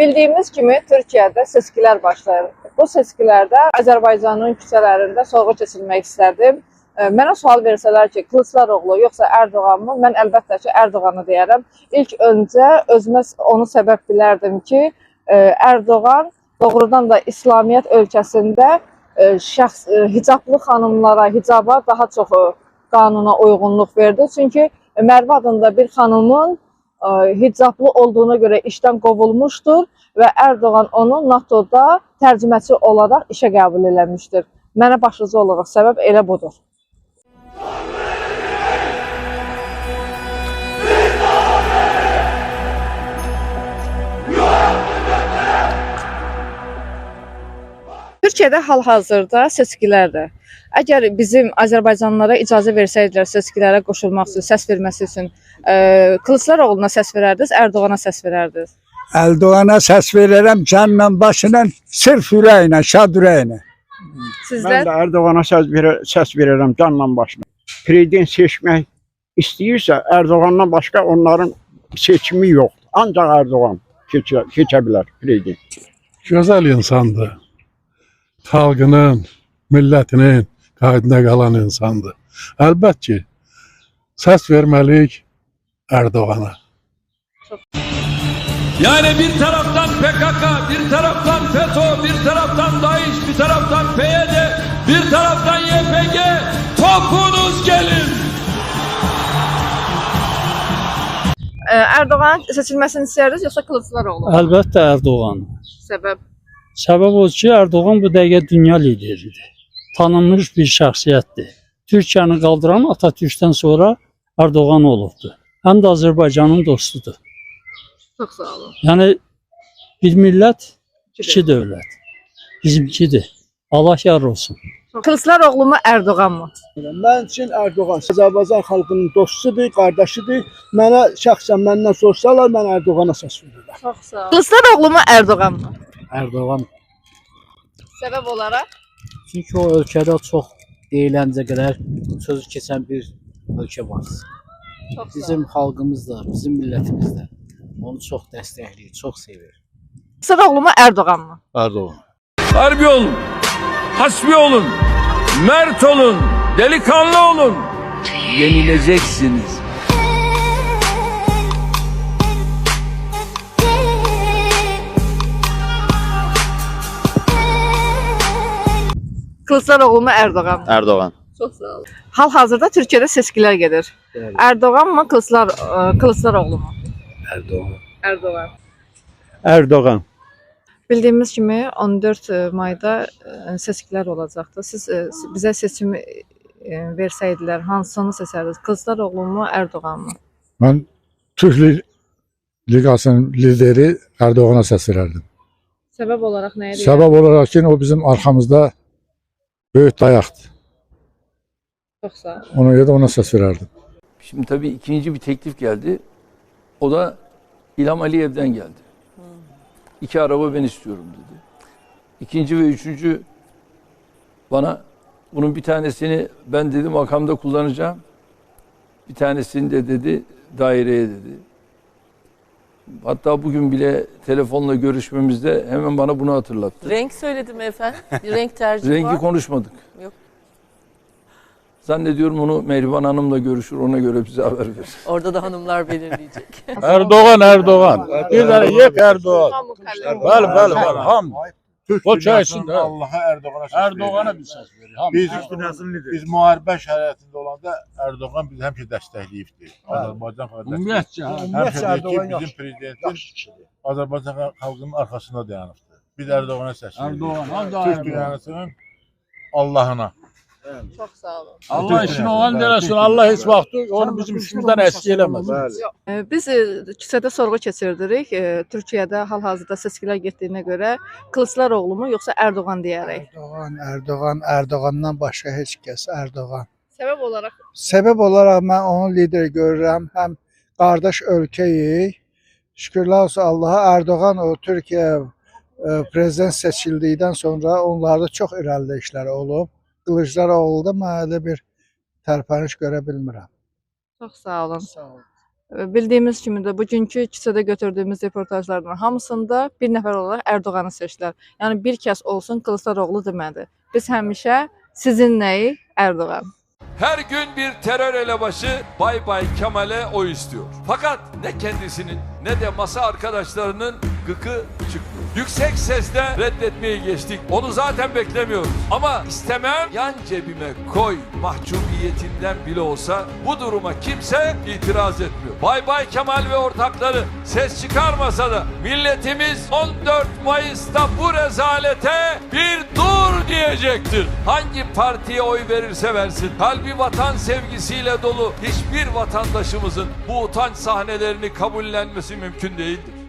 Bildiyimiz kimi Türkiyədə seçkilər başlayır. Bu seçkilərdə Azərbaycanın küçələrində sorğu keçirmək istərdim. E, Mənə sual versələr ki, Kılıçdaroğlu yoxsa Erdoğanmı? Mən əlbəttə ki, Erdoğanı deyərəm. İlk öncə özümə onu səbəb bilərdim ki, e, Erdoğan doğrudan da İslamiyyət ölkəsində e, şəxs e, hicablı xanımlara, hicaba daha çox qanuna uyğunluq verdi. Çünki Mərve adında bir xanımın hicablı olduğuna görə işdən qovulmuşdur və Erdoğan onu NATO-da tərcüməçi olaraq işə qəbul eləmişdir. Mənə başlıca olaraq səbəb elə budur. Türkiyədə hal-hazırda seçkilərdir. Əgər bizim Azərbaycanlılara icazə versəydilər seçkilərə qoşulmaq üçün, səs verməsi üçün, e, Kılıçdaroğlu'na səs verərdiniz, Erdoğana səs verərdiniz? Erdoğan'a ses veririm canla başla sırf yüreğine, şad yüreğine. Sizlər Mən də Ərdoğana səs verə, səs verirəm canla başla. Prezident seçmək istəyirsə Ərdoğandan başqa onların seçimi yoxdur. Ancaq Ərdoğan keçə, keçə bilər prezident. Gözəl insandır. Xalqının, millətinin qaydına qalan insandır. Əlbət ki, səs verməliyik Erdoğana. Yani bir taraftan PKK, bir taraftan FETÖ, bir taraftan DAEŞ, bir taraftan PYD, bir taraftan YPG. Topunuz gelin. e, Erdoğanın seçilməsini istəyirdiniz yoxsa Kılıçdaroğlu? Əlbəttə Erdoğan. Səbəb Səbəb o ki, Erdoğan bu dəqiqə dünya lideridir. Tanınmış bir şəxsiyyətdir. Türkiyəni qaldıran Atatürkdən sonra Erdoğan olubdur. Həm də Azərbaycanın dostudur. çox sağ olun. Yəni bir millət, iki dövlət. Bizimkidir. Allah yar olsun. Kılıçdaroğlu mu Erdoğan mı? Mən üçün Erdoğan Azərbaycan xalqının dostudur, qardaşıdır. Mənə şəxsən məndən sorsalar, mən Erdoğana səs verirəm. Çox sağ olun. Kılıçdaroğlu mu Erdoğan mı? Erdoğan. Səbəb olaraq Çünki o ölkədə çox deyiləncə qədər sözü keçən bir ölkə var. çox sağ Bizim xalqımız da, bizim millətimiz də onu çox dəstəkləyir, çox sevir. Kılıçdaroğlu mu Erdoğan mı? Erdoğan. Harbi olun. Hasbi olun. Mert olun. Delikanlı olun. Yenileceksiniz. Kılıçdaroğlu mu Erdoğan mı? Erdoğan. Çox sağ olun. Hal-hazırda Türkiyədə seçkilər gedir. Erdoğan mı Kılıçlar e, Kılıçdaroğlu mu? Erdoğan. Erdoğan. Erdoğan. Bildiyimiz kimi 14 mayda e, seçkilər olacaqdı. Siz e, bizə seçimi e, versəydilər hansını seçərdiniz? Kılıçdaroğlu mu, Erdoğan mı? Ben Türk Li- Ligasının lideri Erdoğan'a ses verirdim. Səbəb olaraq nəyə deyərdiniz? Sebep olarak ki o bizim arkamızda büyük dayaktı. Çox sağ olun. Ona göre de ona ses verirdim. Şimdi tabii ikinci bir teklif geldi. O da İlham Aliyev'den geldi. İki araba ben istiyorum dedi. İkinci ve üçüncü bana bunun bir tanesini ben dedi makamda kullanacağım. Bir tanesini de dedi daireye dedi. Hatta bugün bile telefonla görüşmemizde hemen bana bunu hatırlattı. Renk söyledim efendim. Bir renk tercihi Rengi var. konuşmadık. Yok. Zannediyorum onu Mehriban Hanım'la görüşür ona göre bize haber verir. Orada da hanımlar belirleyecek. Erdoğan Erdoğan. Bir tane yek Erdoğan. Hamı kalem. Bəli, bəli, Türk o çəksin də. Allaha Erdoğana səs verir. Erdoğana bir səs verir. Hamı. Biz Türk dünyasındadır. Biz müharibə şəraitində olanda Erdoğan bizi həmişə dəstəkləyibdi. Azərbaycan xalqı. Ümumiyyətcə, ümumiyyətcə Erdoğan bizim prezidentin Azərbaycan xalqının arxasında dayanıbdı. Biz Erdoğana səs veririk. Erdoğan, Türk dünyasının Allahına. Çox sağ olun. Allah işini olan denesin. Allah hiç vakti onu bizim üstümüzden eski eləməz. E, Biz e, küçədə sorğu keçirdirik. E, Türkiyədə hal-hazırda seçkilər getdiyinə görə Kılıçdaroğlu mu yoxsa Erdoğan deyərək. Erdoğan, Erdoğan, Erdoğandan başqa heç kəs Erdoğan. Səbəb olaraq Səbəb olaraq mən onu lider görürəm. Həm qardaş ölkəyik. Şükürlər olsun Allaha Erdoğan o Türkiyə e, prezident seçildikdən sonra onlarda çox irəlidə işlər olub. Qılıçdaroğlu'da mən elə bir tərpəniş görə bilmirəm. çox sağ olun. Sağ ol. E, Bildiyimiz kimi də bugünkü kisədə götürdüyümüz reportajlardan hamısında bir nəfər olaraq Ərdoğanı seçdilər. Yəni bir kəs olsun Kılıçdaroğlu demədi. Biz həmişə sizin nəyi? Erdoğan. Her gün bir terör elebaşı Bay Bay Kemal'e oy istiyor. Fakat ne kendisinin ne de masa arkadaşlarının gıkı çıkmıyor. Yüksek sesle reddetmeyi geçtik. Onu zaten beklemiyoruz. Ama istemem yan cebime koy mahcubiyetinden bile olsa bu duruma kimse itiraz etmiyor. Bay Bay Kemal ve ortakları ses çıkarmasa da milletimiz 14 Mayıs'ta bu rezalete bir dur diyecektir. Hangi partiye oy verirse versin. Kalbi vatan sevgisiyle dolu hiçbir vatandaşımızın bu utanç sahnelerini kabullenmesi mümkün değildir.